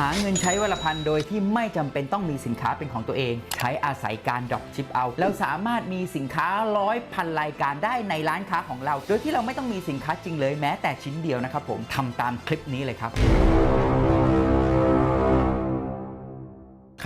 หาเงินใช้วันละพันโดยที่ไม่จำเป็นต้องมีสินค้าเป็นของตัวเอง ใช้อาศัยการดรอปชิปเอา เราสามารถมีสินค้าร้อยพันรายการได้ในร้านค้าของเรา โดยที่เราไม่ต้องมีสินค้าจริงเลยแม้แต่ชิ้นเดียวนะครับผมทำตามคลิปนี้เลยครับ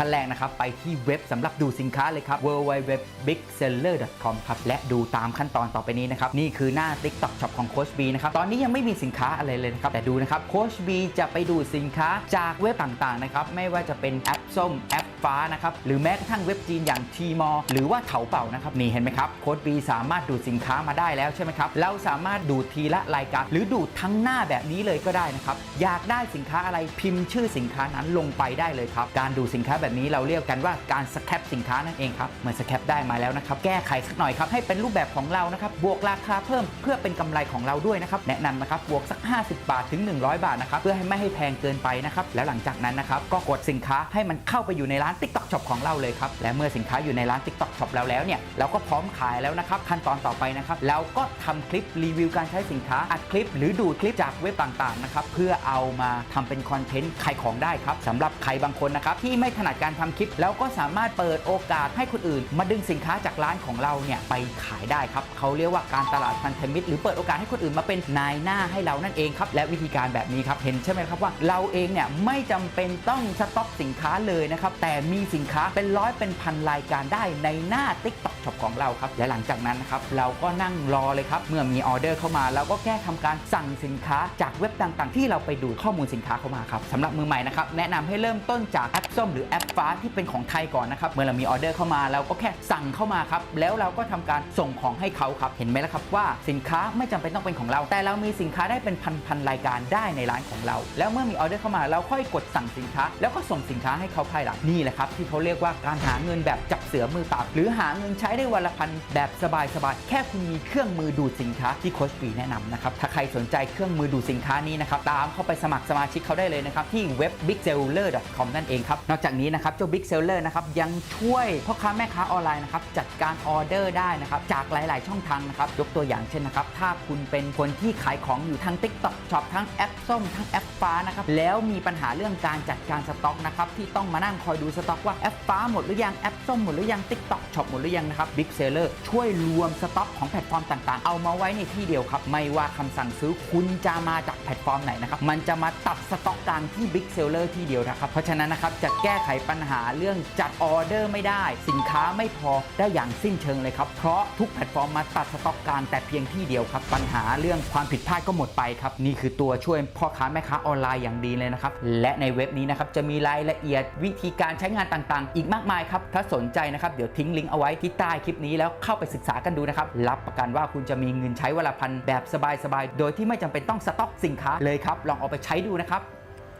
ขั้นแรกนะครับไปที่เว็บสำหรับดูสินค้าเลยครับ www.bigseller.com ครับและดูตามขั้นตอนต่อไปนี้นะครับนี่คือหน้า TikTok Shop ของโคชบีนะครับตอนนี้ยังไม่มีสินค้าอะไรเลยนะครับแต่ดูนะครับโคชบีจะไปดูสินค้าจากเว็บต่างๆนะครับไม่ว่าจะเป็นแอปส้มแอปฟ้านะครับหรือแม้กระทั่งเว็บจีนอย่างทีมอหรือว่าเถาเป่านะครับนี่เห็นไหมครับโคชบีสามารถดูสินค้ามาได้แล้วใช่ไหมครับเราสามารถดูทีละรายการ หรือดูทั้งหน้าแบบนี้เลยก็ได้นะครับอยากได้สินค้าอะไรพิมพ์ชื่อสินค้านั้นลงไปได้เลยครับการดูสินค้าแบบนี้เราเรียกกันว่าการสแคปสินค้านั่นเองครับเมื่อสแคปได้มาแล้วนะครับแก้ไขสักหน่อยครับให้เป็นรูปแบบของเรานะครับบวกราคาเพิ่มเพื่อเป็นกำไรของเราด้วยนะครับแนะนำนะครับบวกสัก 50 บาทถึง 100 บาทนะครับเพื่อให้ไม่ให้แพงเกินไปนะครับแล้วหลังจากนั้นนะครับก็กดสินค้าให้มันเข้าไปอยู่ในร้าน TikTok Shop ของเราเลยครับและเมื่อสินค้าอยู่ในร้าน TikTok Shop เราแล้วเนี่ยเราก็พร้อมขายแล้วนะครับขั้นตอนต่อไปนะครับเราก็ทำคลิปรีวิวการใช้สินค้าอัดคลิป หรือดูดคลิปจากเว็บต่างๆนะครับเพื่อเอามาทำเป็นคอนเทนต์ขายของได้ครับสำหรับใครบางคนนะครับที่ไม่ถนัดการทำคลิป แล้วก็สามารถเปิดโอกาสให้คนอื่น มาดึงสินค้าจากร้านของเราเนี่ยไปขายได้ครับเขาเรียกว่าการตลาดพันธมิตร หรือเปิดโอกาสให้คนอื่นมาเป็นนายหน้าให้เรานั่นเองครับและวิธีการแบบนี้ครับเห็นใช่ไหมครับว่าเราเองเนี่ยไม่จำเป็นต้องสต็อกสินค้าเลยนะครับแต่มีสินค้าเป็นร้อยเป็นพันรายการได้ในหน้า TikTok Shop ของเราครับและหลังจากนั้นนะครับเราก็นั่งรอเลยครับเมื่อมีออเดอร์เข้ามาเราก็แค่ทำการสั่งสินค้าจากเว็บต่างๆ ที่เราไปดูข้อมูลสินค้าเข้ามาครับสำหรับมือใหม่นะครับแนะนำให้เริ่มต้นจากแอปส้มหรือแอปฟ้าที่เป็นของไทยก่อนนะครับ เมื่อเรามีออเดอร์เข้ามาเราก็แค่สั่งเข้ามาครับ แล้วเราก็ทำการส่งของให้เขาครับ เห็นไหมล่ะครับว่าสินค้าไม่จำเป็นต้องเป็นของเรา แต่เรามีสินค้าได้เป็นพันๆรายการได้ในร้านของเรา แล้วเมื่อมีออเดอร์เข้ามาเราค่อยกดสั่งสินค้า แล้วก็ส่งสินค้าให้เขาภายหลังนี่แหละครับที่เขาเรียกว่าการหาเงินแบบจับเสือมือเปล่าหรือหาเงินใช้ได้วันละพันแบบสบายๆแค่คุณมีเครื่องมือดูดสินค้าที่โคชปีแนะนำนะครับถ้าใครสนใจเครื่องมือดูดสินค้านี้นะครับตามเข้าไปสมัครสมาชิกเขาได้เลยนะครับที่เว็บ bigseller.com นั่นเองครับนอกจากนี้นะครับเจ้า Big Seller นะครับยังช่วยพ่อค้าแม่ค้าออนไลน์นะครับจัดการออเดอร์ได้นะครับจากหลาย ๆ ช่องทางนะครับยกตัวอย่างเช่นนะครับถ้าคุณเป็นคนที่ขายของอยู่ทั้ง TikTok Shop ทั้งแอปส้มทั้งแอปฟ้านะครับแล้วมีปัญหาเรื่องการจัดการสต็อกนะครับที่ต้องมานั่งคอยดูสต็อกว่าแอปฟ้าหมดหรือยังแอปส้มหมดหรือยัง TikTok Shop หมดหรือยังนะครับ Big Seller ช่วยรวมสต็อกของแพลตฟอร์มต่าง ๆ เอามาไว้ในที่เดียวครับไม่ว่าคำสั่งซื้อคุณจะมาจากแพลตฟอร์มไหนนะครับมันจะมาตัดสต็อกกลางที่ Big Seller ที่เดียวนะครับเพราะฉะนั้นนะครับจะแก้ไขปัญหาเรื่องจัดออเดอร์ไม่ได้ สินค้าไม่พอได้อย่างสิ้นเชิงเลยครับ เพราะทุกแพลตฟอร์มมาตัดสต็อกกลางแต่เพียงที่เดียวครับ ปัญหาเรื่องความผิดพลาดก็หมดไปครับ นี่คือตัวช่วยพ่อค้าแม่ค้าออนไลน์อย่างดีเลยนะครับ และในเว็บนี้นะครับจะมีรายละเอียดวิธีการใช้งานต่างๆ อีกมากมายครับถ้าสนใจนะครับเดี๋ยวทิ้งลิงก์เอาไว้ที่ใต้คลิปนี้แล้วเข้าไปศึกษากันดูนะครับรับประกันว่าคุณจะมีเงินใช้วันละพันแบบสบายๆโดยที่ไม่จำเป็นต้องสต็อกสินค้าเลยครับลองเอาไปใช้ดูนะครับ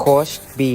โค้ชบี